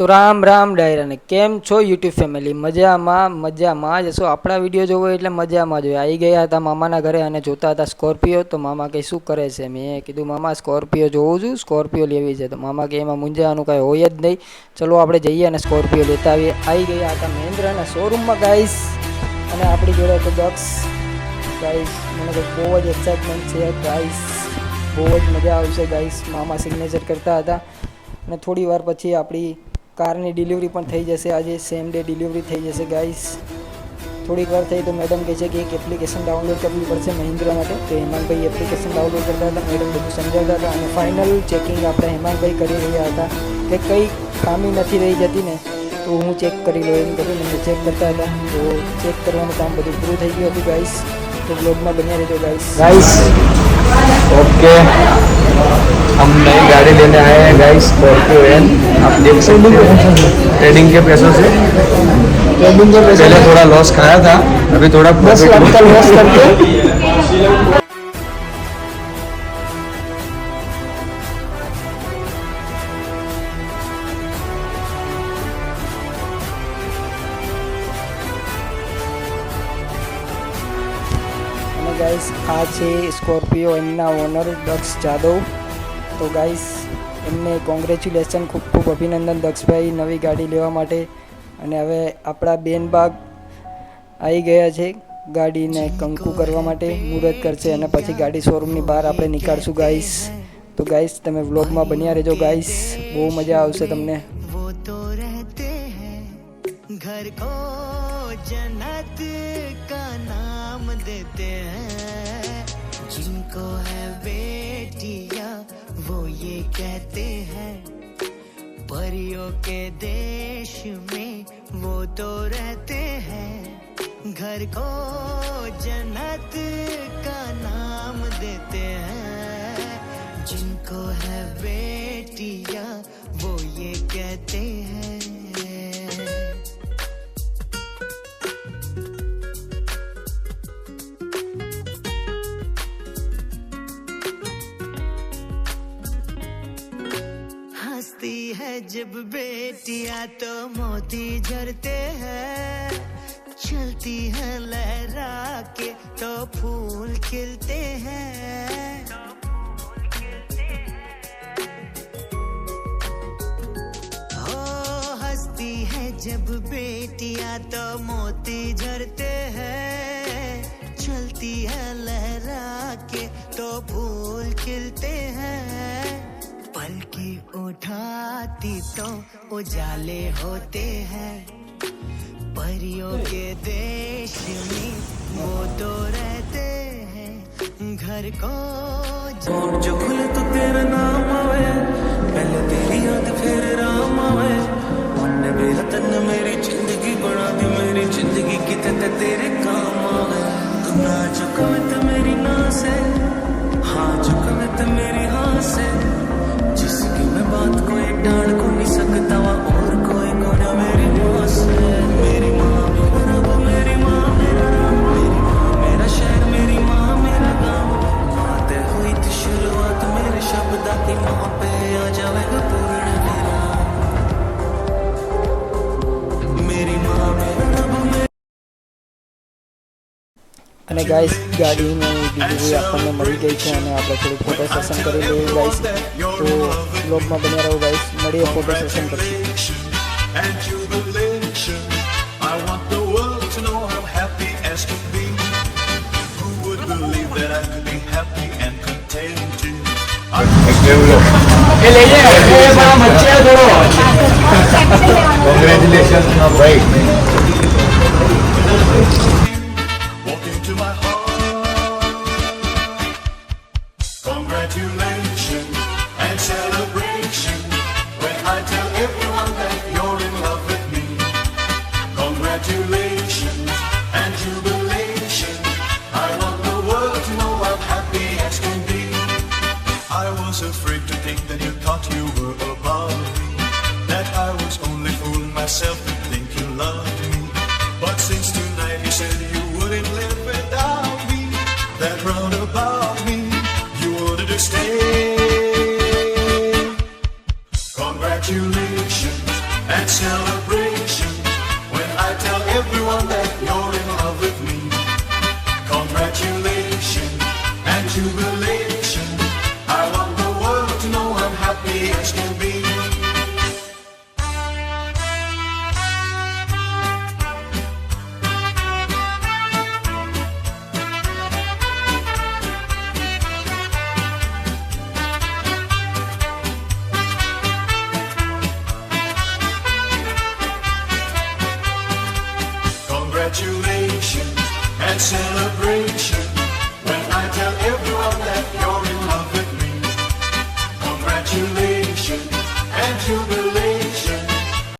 તો રામ રામ ડાયરાને કેમ છો યુટ્યુબ ફેમિલી? મજામાં મજામાં જ. શું આપણા વીડિયો જોવો એટલે મજામાં જોઈએ આવી ગયા હતા મામાના ઘરે અને જોતા હતા સ્કોર્પિયો તો મામા કંઈ શું કરે છે? મેં કીધું, મામા સ્કોર્પિયો જોઉં છું. સ્કોર્પિયો લેવી છે. તો મામા કે, એમાં મૂંઝાવાનું કાંઈ હોય જ નહીં. ચલો આપણે જઈએ અને સ્કોર્પિયો લેતા આવીએ. આવી ગયા હતા મહેન્દ્રના શોરૂમમાં ગાઈસ અને આપણી જોડે તો દક્ષ ગાઈસ મને તો બહુ જ એક્સાઇટમેન્ટ છે ગાઈસ બહુ જ મજા આવશે ગાઈસ મામા સિગ્નેચર કરતા હતા. અને થોડી વાર પછી આપણી કારની ડિલિવરી પણ થઈ જશે. આજે સેમ ડે ડિલિવરી થઈ જશે ગાઈસ થોડીક વાર થઈ તો મેડમ કહે છે કે એક એપ્લિકેશન ડાઉનલોડ કરવી પડશે મહિન્દ્રા માટે. તો હેમાંગભાઈ એપ્લિકેશન ડાઉનલોડ કરતા હતા મેડમ બધું સમજાવતા હતા અને ફાઇનલ ચેકિંગ આપણે હેમાંગભાઈ કરી રહ્યા હતા કે કંઈ ખામી નથી રહી જતી ને તો હું ચેક કરી લઉં એમ કરીને મેં ચેક કરતા હતા. તો ચેક કરવાનું કામ બધું પૂરું થઈ ગયું હતું ગાઈસ તો બ્લોગમાં બન્યા રહેજો ગાઈસ ગાઈસ ઓકે हम नई गाड़ी लेने आए हैं गाइस स्कॉर्पियो एन आप देख सकते हैं। ट्रेडिंग के पैसों से। ट्रेडिंग के पैसे पहले थोड़ा लॉस खाया था अभी थोड़ा लॉस करके। ગાઈસ, આ છે સ્કોર્પિયો એમના ઓનર દક્ષ જાદવ. તો ગાઈસ, એમને કોંગ્રેચ્યુલેશન ખૂબ ખૂબ અભિનંદન દક્ષભાઈ નવી ગાડી લેવા માટે. અને હવે આપણા બેનબાગ આવી ગયા છે ગાડીને કંકુ કરવા માટે મુહૂર્ત કરશે અને પછી ગાડી શોરૂમની બહાર આપણે નીકાળશું ગાઈસ. તો ગાઈસ, તમે વ્લોગમાં બન્યા રહેજો ગાઈસ. બહુ મજા આવશે તમને. ઘર કો જન્નત કા नाम देते हैं। जिनको है बेटिया, वो ये कहते हैं, परियों के देश में वो तो रहते हैं। घर को जन्नत का नाम देते हैं। जिनको है बेटिया, वो ये कहते जब बेटियाँ तो मोती झरते हैं, चलती है लहरा के तो फूल खिलते हैं। हो है जब बेटियाँ तो मोती झरते हैं, चलती है लहरा के तो फूल खिलते हैं उठाती तो उजाले होते हैं। परियों के देश में वो तो रहते हैं। घर को जो खुले तो तेरा नाम आवे, पहले तेरी याद फिर राम અને ગાઈસ ગાડીની ડિલિવરી આપણને મળી ગઈ છે અને આપણે થોડું ફોટો સેશન કરી લઈએ ગાઈસ તો બ્લોગમાં બન્યા રહો ગાઈસ મળીએ ફોટો સેશન પછી congratulation jubilation. Afraid to think that you thought you were above me. That I was only fooling myself to think you loved me. But since tonight you said you wouldn't live without me, that round about me you wanted to stay. until